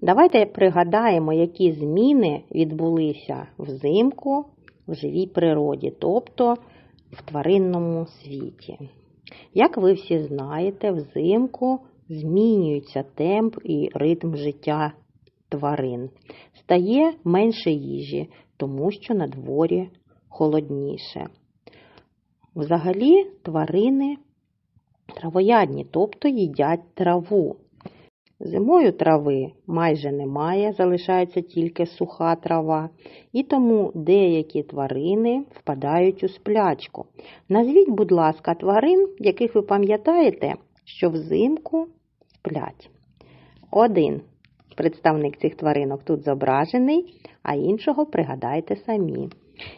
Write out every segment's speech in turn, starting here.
Давайте пригадаємо, які зміни відбулися взимку в живій природі, тобто в тваринному світі. Як ви всі знаєте, взимку змінюється темп і ритм життя тварин. Стає менше їжі, тому що на дворі холодніше. Взагалі тварини травоядні, тобто їдять траву. Зимою трави майже немає, залишається тільки суха трава, і тому деякі тварини впадають у сплячку. Назвіть, будь ласка, тварин, яких ви пам'ятаєте, що взимку сплять. Один представник цих тваринок тут зображений, а іншого пригадайте самі.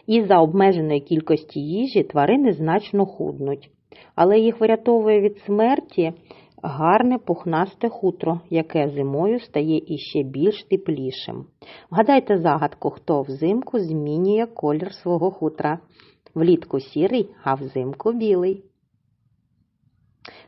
Із-за обмеженої кількості їжі тварини значно худнуть, але їх врятовує від смерті гарне пухнасте хутро, яке зимою стає іще більш теплішим. Вгадайте загадку, хто взимку змінює колір свого хутра. Влітку сірий, а взимку білий.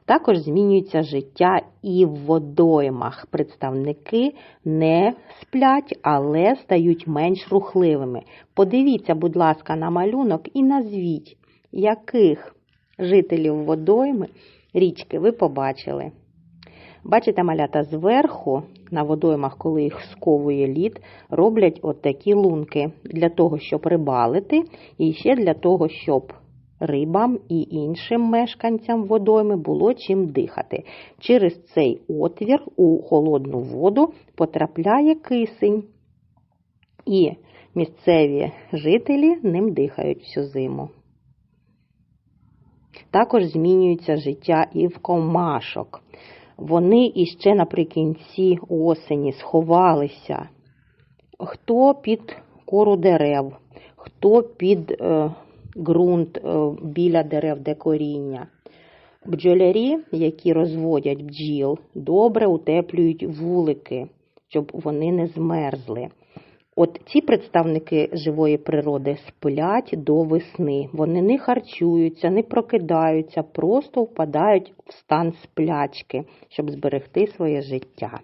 Також змінюється життя і в водоймах. Представники не сплять, але стають менш рухливими. Подивіться, будь ласка, на малюнок і назвіть, яких жителів водойми річки ви побачили. Бачите, малята зверху на водоймах, коли їх сковує лід, роблять от такі лунки для того, щоб рибалити, і ще для того, щоб рибам і іншим мешканцям водойми було чим дихати. Через цей отвір у холодну воду потрапляє кисень, і місцеві жителі ним дихають всю зиму. Також змінюється життя і в комашок. Вони іще наприкінці осені сховалися. Хто під кору дерев, хто під е, ґрунт е, біля дерев де коріння. Бджолярі, які розводять бджіл, добре утеплюють вулики, щоб вони не змерзли. От ці представники живої природи сплять до весни. Вони не харчуються, не прокидаються, просто впадають в стан сплячки, щоб зберегти своє життя.